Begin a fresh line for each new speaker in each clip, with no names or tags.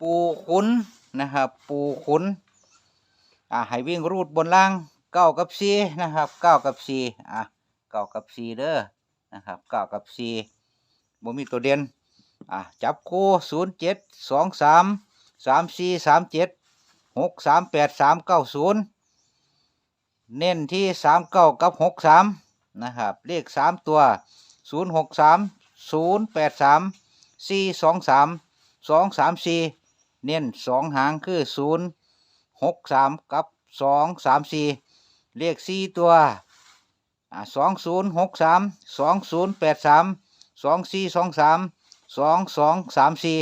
ปูขุนนะครับ ปูขุนอ่าให้วิ่งรูดบนล่างเก้ากับสี่นะครับเก้ากับสี่อะเก้ากับสี่เด้อนะครับเก้ากับสี่บ่มีตัวเด่นอะจับคู่ศูนย์เจ็ดสองสามสามสี่สามเจ็ดหกสามแปดสามเก้าศูนย์เน้นที่สามเก้ากับหกสามนะครับ เลขสามตัวศูนย์หกสามศูนย์แปดสามสี่สองสามสองสามสี่ เน้นสองหางคือศูนย์หกสามกับสองสามสี่เลขสี่ตัวสองศูนย์หกสามสองศูนย์แปดสามสองสี่สองสามสองสองสามสี่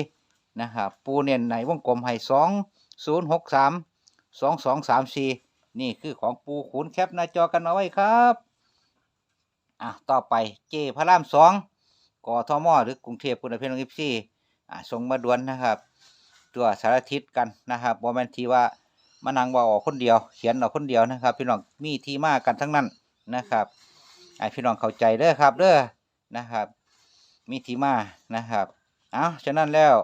นะครับปูเน้นในวงกลมให้สองศูนย์หกสามสองสองสามสี่นี่คือของปูขุนแคปหน้าจอกันเอาไว้ครับอะต่อไปเจพระรามสองกอทมหรือกรุงเทพคุณเพียงอิฟซีอะส่งมาด่วนนะครับ ตัวสารทิศกันนะครับบอแมนทีว่ามานังว่าออกคนเดียว เขียนออกคนเดียวนะครับ พี่น้องมีที่มากันทั้งนั้นนะครับไอพี่น้องเข้าใจเด้อครับเด้อนะครับ มีที่มานะครับเอาฉะนั้นแล้ว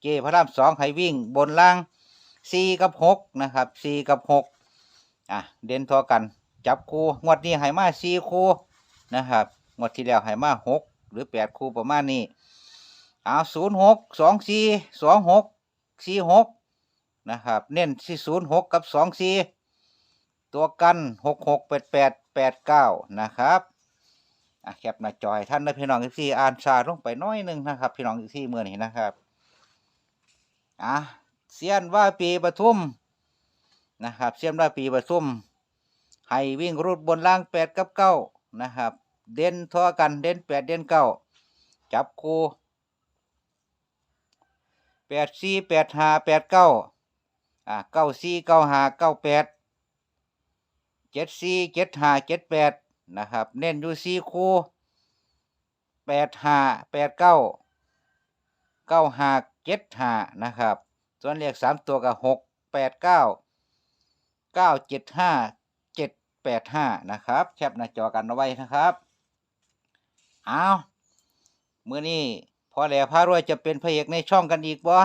เจพระรามสองให้วิ่งบนล่างสี่กับหกนะครับสี่กับหกอะเด่นทอกัน จับคู่งวดนี้ให้มาสี่คู่นะครับงวดที่แล้วให้มาหกหรือแปดคู่ประมาณนี้เอาศูนย์หกสองสี่สองหก สี่หกนะครับ เน้นที่ศูนย์หกกับสองสี่ตัวกันหกหกแปดแปดแปดเก้านะครับอะแคปหน้าจอยท่านนะพี่น้องอีกที่อ่านชาลงไปน้อยหนึงนะครับ พี่น้องอีกที่เมื่อนี้นะครับอะเซียนว่าปีปทุมนะครับเซียนว่าปีปทุมให้วิ่งรูดบนล่างแปดกับเก้านะครับ เด่นทอกันเด่นแปดเด่นเก้าจับคู่ แปดสี่แปดห้าแปดเก้าอ่าเก้าสี่เก้าห้าเก้าแปดเจ็ดสี่เจ็ดห้าเจ็ดแปดนะครับ เน้นอยู่สี่คู่แปดห้าแปดเก้าเก้าห้าเจ็ดห้านะครับ ส่วนเลขสามตัวกับหกแปดเก้าเก้าเจ็ดห้าเจ็ดแปดห้านะครับ แคปหน้าจอกันเอาไว้นะครับ เอาเมื่อนี้ พอแหล่พารวยจะเป็นพระเอกในช่องกันอีกบ่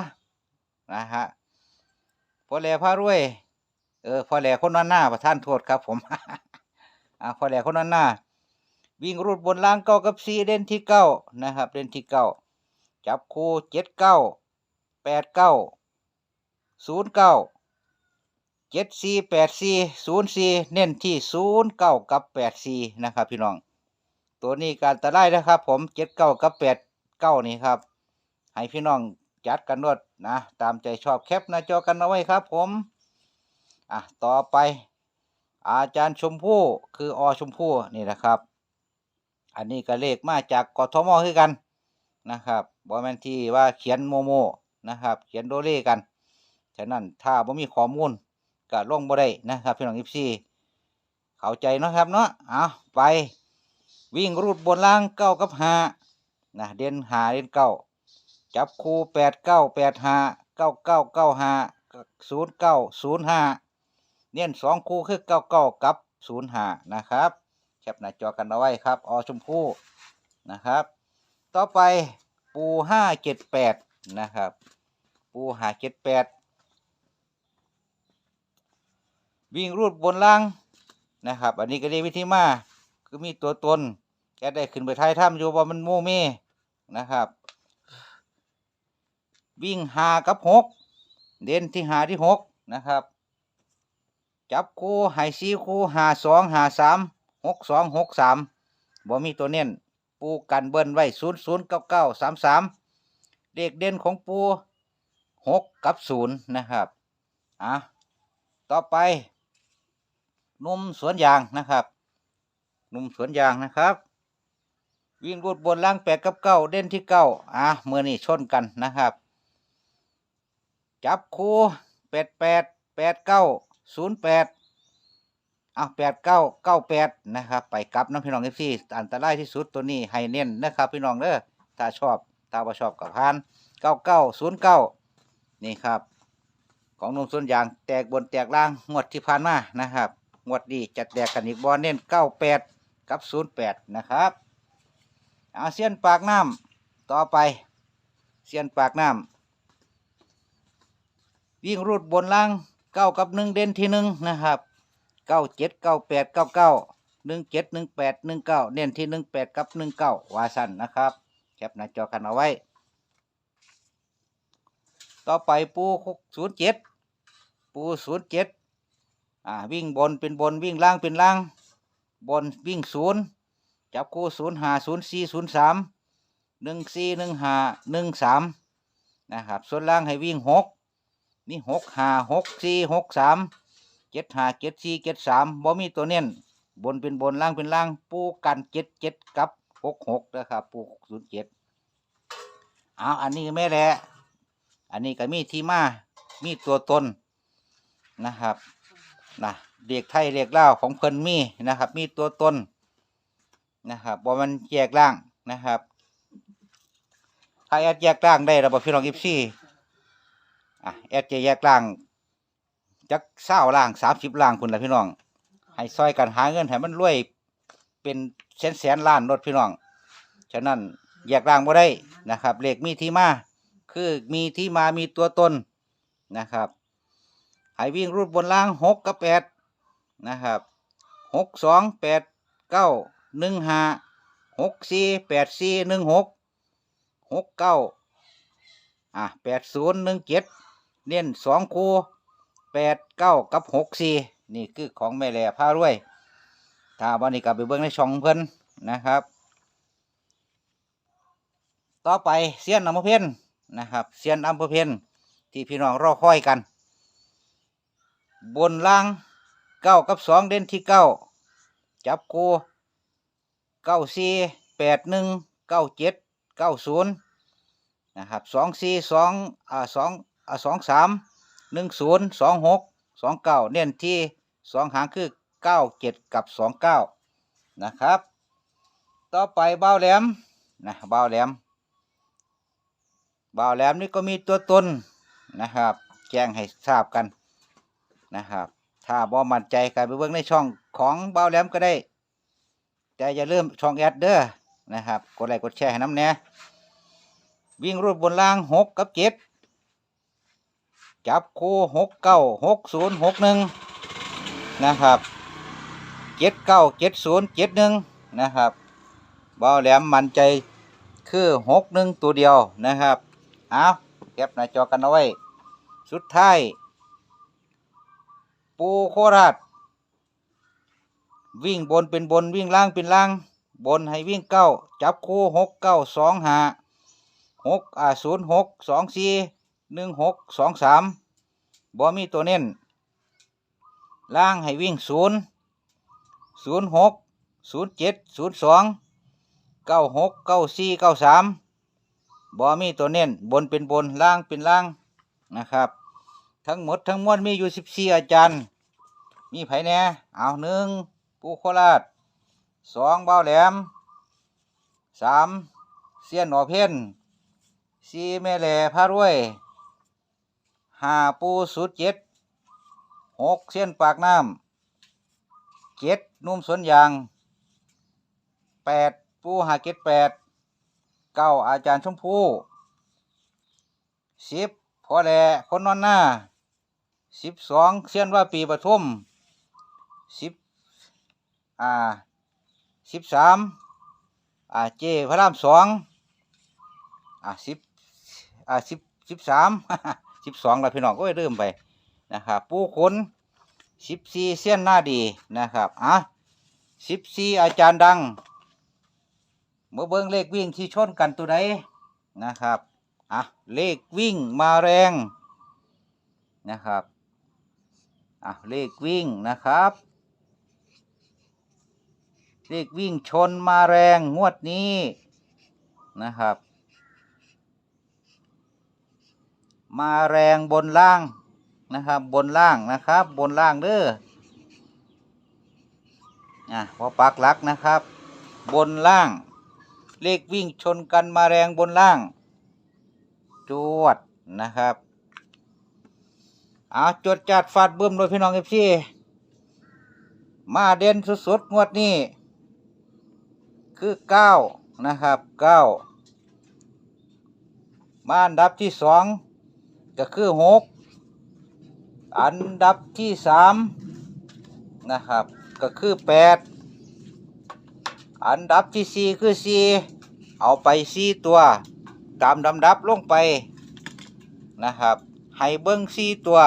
นะฮะพอแหล่พารวย เออพอแหล่คนนั้นหน้าประท่านโทษครับผมอ่าพอแหล่คนนั้นหน้า วิ่งรูดบนล่างเก้ากับซีเด่นที่เก้านะครับเด่นที่เก้าจับคู่เจ็ดเก้าแปดเก้าศูนย์เก้าเจ็ดสี่แปดสี่ศูนย์สี่เน้นที่ศูนย์เก้ากับแปดสี่นะครับพี่น้อง ตัวนี้การตะไลนะครับผมเจ็ดเก้ากับแปด เก้านี่ครับ ให้พี่น้องจัดกันนวดนะ ตามใจชอบแคปหน้าจอกันเอาไว้ครับ ผม อะ ต่อไป อาจารย์ชมพู่คืออชมพู่นี่นะครับ อันนี้ก็เลขมาจากกทมคือกันนะครับบอแมนที่ว่าเขียนโมโมนะครับ เขียนโดเลกันฉะนั้นถ้าบ่มีข้อมูลก็ลงบ่ได้นะครับพี่น้องอีซีเข้าใจเนาะครับเนาะเอาไปวิ่งรูดบนล่างเก้ากับหา นะเด่นหาเด่นเก้าจับคู่แปดเก้าแปดหาเก้าเก้าเก้าหาศูนย์เก้าศูนย์ห้าเน้นสองคู่คือเก้าเก้ากับศูนย์ห้านะครับแคปหน้าจอกันเอาไว้ครับอชมพู่นะครับ ต่อไปปูห้าเจ็ดแปดนะครับ ปูห้าเจ็ดแปดวิ่งรูดบนล่างนะครับ อันนี้ก็เรียกวิธีมาคือมีตัวตนแกได้ขึ้นไปท้ายถ้ำอยู่ว่ามันโมเม นะครับ วิ่งหากับหกเด่นที่หาที่หกนะครับ จับคู่ไฮซีคู่หาสองหาสามหกสองหกสามบ่มีตัวเน้นปูกันเบิ้นไว้ศูนย์ศูนย์เก้าเก้าสามสามเด็กเด่นของปูหกกับศูนย์นะครับอะต่อไปนุ่มสวนยางนะครับนุ่มสวนยางนะครับ วิ่งรูดบนล่างแปดกับเก้าเด่นที่เก้าอะเมื่อนี่ชนกันนะครับ จับคู่แปดแปดแปดเก้าศูนย์แปดอะแปดเก้าเก้าแปดนะครับ ไปกลับน้องพี่น้องเอฟซีอันตรายที่สุดตัวนี้ให้เน้นนะครับ พี่น้องเด้อถ้าชอบถ้าว่าชอบกับพานเก้าเก้าศูนย์เก้านี่ครับ ของนุ่มส่วนยางแตกบนแตกล่างงวดที่ผ่านมานะครับงวดนี้จะแตกกันอีกบอลเน้นเก้าแปดกับศูนย์แปดนะครับ อาเซียนปากน้ำต่อไปเซียนปากน้ำวิ่งรูดบนล่างเก้ากับหนึ่งเด่นที่หนึ่งนะครับเก้าเจ็ดเก้าแปดเก้าเก้าหนึ่งเจ็ดหนึ่งแปดหนึ่งเก้าเด่นที่หนึ่งแปดกับหนึ่งเก้าวาสันนะครับแคปหน้าจอกันเอาไว้ ต่อไปปูศูนย์เจ็ดปูศูนย์เจ็ดอ่าวิ่งบนเป็นบนวิ่งล่างเป็นล่าง บนวิ่งศูนย์ จับคู่ศูนย์หาศูนย์สี่ศูนย์สามหนึ่งสี่หนึ่งหาหนึ่งสามนะครับ ส่วนล่างให้วิ่งหกมีหกหาหกสี่หกสามเจ็ดหาเจ็ดสี่เจ็ดสามบ่มีตัวเน้นบนเป็นบนล่างเป็นล่างปูกันเจ็ดเจ็ดกับหกหกนะครับปูศูนย์เจ็ดเอาอันนี้ไม่แหละอันนี้ก็มีที่มา มีตัวตนนะครับนะเด็กไทยเรียกเล่าของเพิ่นมีนะครับ มีตัวตน นะครับบ่มันแยกล่างนะครับถ้าแอดแยกล่างได้ระบบพี่น้องอิฟซี่อะแอดจะแยกล่างจักเศร้าล่างสามสิบล่างคุณละพี่น้อง ให้ซอยกันหาเงินให้มันรวยเป็นแสนแสนล้านรถพี่น้อง ฉะนั้นแยกล่างบ่ได้นะครับเลขมีที่มาคือมีที่มามีตัวตนนะครับให้วิ่งรูดบนล่างหกกับแปดนะครับหกสองแปดเก้า หนึ่งห้าหกสี่แปดสี่หนึ่งหกหกเก้าอะแปดศูนย์หนึ่งเจ็ดเน้นสองคูแปดเก้ากับหกสี่นี่คือของแม่แหล่พารวย ถ้าวันนี้กลับไปเบิ้งในช่องเพิ่นนะครับ ต่อไปเสี้ยนอำเภอเพนนะครับเสี้ยนอำเภอเพนที่พี่น้องรอคอยกัน บนล่างเก้ากับสองเด่นที่เก้าจับกู เก้าสี่แปดหนึ่งเก้าเจ็ดเก้าศูนย์นะครับสองสี่สองอ่าสองอ่าสองสามหนึ่งศูนย์สองหกสองเก้าเน้นที่สองหางคือเก้าเจ็ดกับสองเก้านะครับ ต่อไปเบ้าแหลมนะเบ้าแหลมเบาแหลมนี่ก็มีตัวตนนะครับ แจ้งให้ทราบกันนะครับ ถ้าบ่มั่นใจก็ไปเบิ่งในช่องของเบาแหลมก็ได้ แต่อย่าลืมช่องแอดเด้อนะครับกดไลค์กดแชร์ให้น้ำแน่วิ่งรูดบนล่างหกกับเจ็ดจับคู่หกเก้าหกศูนย์หกหนึ่งนะครับเจ็ดเก้าเจ็ดศูนย์เจ็ดหนึ่งนะครับบ่าวแหลมมั่นใจคือหกหนึ่งตัวเดียวนะครับเอาเก็บหน้าจอกันเอาไว้ สุดท้าย ปูโคราช วิ่งบนเป็นบนวิ่งล่างเป็นล่าง บนให้วิ่งเก้าจับคู่หกเก้าสองหาหกอ่าศูนย์หกสองสี่หนึ่งหกสองสามบ่มีตัวเน้นล่างให้วิ่งศูนย์ศูนย์หกศูนย์เจ็ดศูนย์สองเก้าหกเก้าสี่เก้าสามบ่มีตัวเน้นบนเป็นบนล่างเป็นล่างนะครับ ทั้งหมดทั้งมวลมีอยู่สิบสี่อาจารย์ มีไผแน่เอาหนึ่ง ปูโคราชสองเบ้าแหลมสามเสี้ยนหนอเพ่นสี่แม่แหล่พารวยห้าปูสุดเจ็ดหกเสี้ยนปากน้ำเจ็ดนุ่มสวนยางแปดปูหาเจ็ดแปดเก้าอาจารย์ชมพู่สิบพอแหล่คนนอนหน้าสิบสองเสี้ยนว่าปีปทุมสิบ อ่าสิบสามอ่าเจพระรามสองอ่าสิบอ่าสิบสิบสามสิบสองแล้วพี่น้องก็เริ่มไปนะครับปูขนสิบสี่เส้นหน้าดีนะครับอะสิบสี่อาจารย์ดังเมื่อเบิ้งเลขวิ่งที่ชนกันตัวใดนะครับอะเลขวิ่งมาแรงนะครับอะเลขวิ่งนะครับ เลขวิ่งชนมาแรงงวดนี้นะครับ มาแรงบนล่างนะครับบนล่างนะครับ บนล่างเด้ออะพอปักหลักนะครับ บนล่าง เลขวิ่งชนกันมาแรงบนล่าง จวดนะครับเอาจดจัดฟาดเบิ่มโดยพี่น้องเอฟซีมาเด่นสุดๆงวดนี้ คือเก้านะครับเก้ามาอันดับที่สองก็คือหกอันดับที่สามนะครับ ก็คือแปดอันดับที่สี่คือสี่เอาไปสี่ตัวตามลำดับลงไปนะครับให้เบิ้งสี่ตัว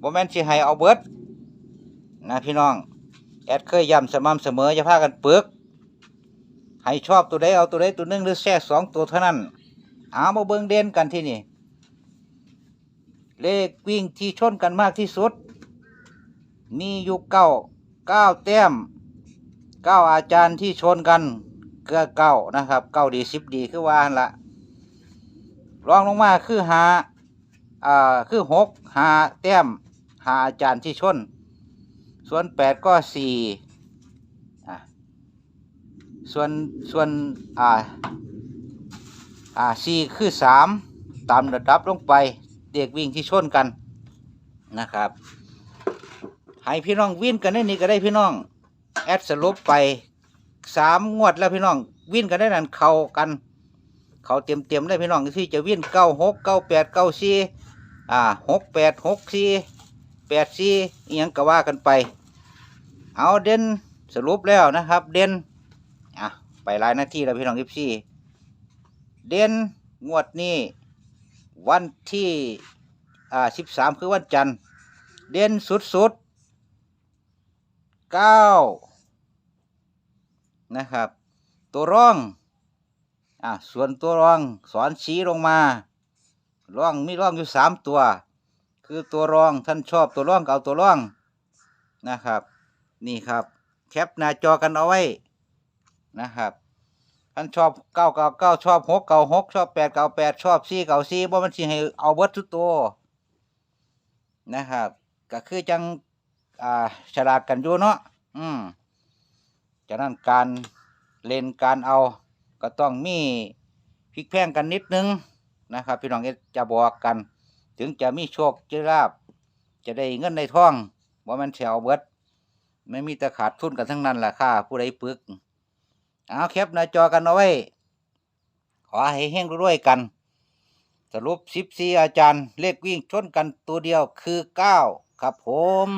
บ่แม่นสิให้เอาเบิดนะพี่น้อง แอดเคยย้ำสม่ำเสมออย่าพากันเปึก ให้ชอบตัวใดเอาตัวใดตัวหนึ่งหรือแค่สองตัวเท่านั้น เอามาเบิ่งเด่นกันที่นี่ เลขวิ่งที่ชนกันมากที่สุด มีอยู่เก้าเก้าแต้มเก้าอาจารย์ที่ชนกันเกือเก้านะครับเก้าดีสิบดีคือว่าหั่นละรองลงมาคือหาอ่าคือหกหาแต้มหาอาจารย์ที่ชน ส่วนแปดก็สี่ ส่วนส่วนอ่าอ่าสี่คือสามตามระดับลงไปเด็กวิ่งที่ชนกันนะครับให้พี่น้องวิ่งกันได้นี่ก็ได้พี่น้องแอดสรุปไปสามงวดแล้วพี่น้องวิ่งกันได้นั่นเข้ากันเขาเต็มเต็มๆเลยพี่น้องที่จะวิ่งเก้าหกเก้าแปดเก้าสี่อ่าหกแปดหกสี่แปดสี่อิหยังก็ว่ากันไป เอาเด่นสรุปแล้วนะครับ เด่น ไปหลายนาทีแล้วพี่น้องยิบซี่เด่นงวดนี้ วันที่อ่าสิบสามคือวันจันทร์ เด่นสุดสุดเก้านะครับ ตัวร่องอ่าส่วนตัวร่องสอนชี้ลงมาร่องมีร่องอยู่สามตัว คือตัวร่องท่านชอบตัวร่องก็เอาตัวร่องนะครับ นี่ครับ แคปหน้าจอกันเอาไว้ นะครับท่านชอบเก้าเก้าเก้าชอบหกเก้าหกชอบแปดเก้าแปดชอบสี่เก้าสี่บ่มันสิให้เอาเบิดทุกตัวนะครับ ก็คือจังอ่าฉลาดกันอยู่เนาะอืมฉะนั้นการเล่นการเอาก็ต้องมีพลิกแพงกันนิดนึงนะครับ พี่น้องจะบอกกัน ถึงจะมีโชคจะลาบ จะได้เงินในท้องว่ามันแถวเบิดไม่มีต่ขาดทุนกันทั้งนั้นแหละค่ะผู้ใดปึก เอาแคปหน้าจอกันเอาไว้ ขอให้เฮงรวยกัน สรุปสิบสี่อาจารย์ เลขวิ่งชนกันตัวเดียวคือเก้าครับผม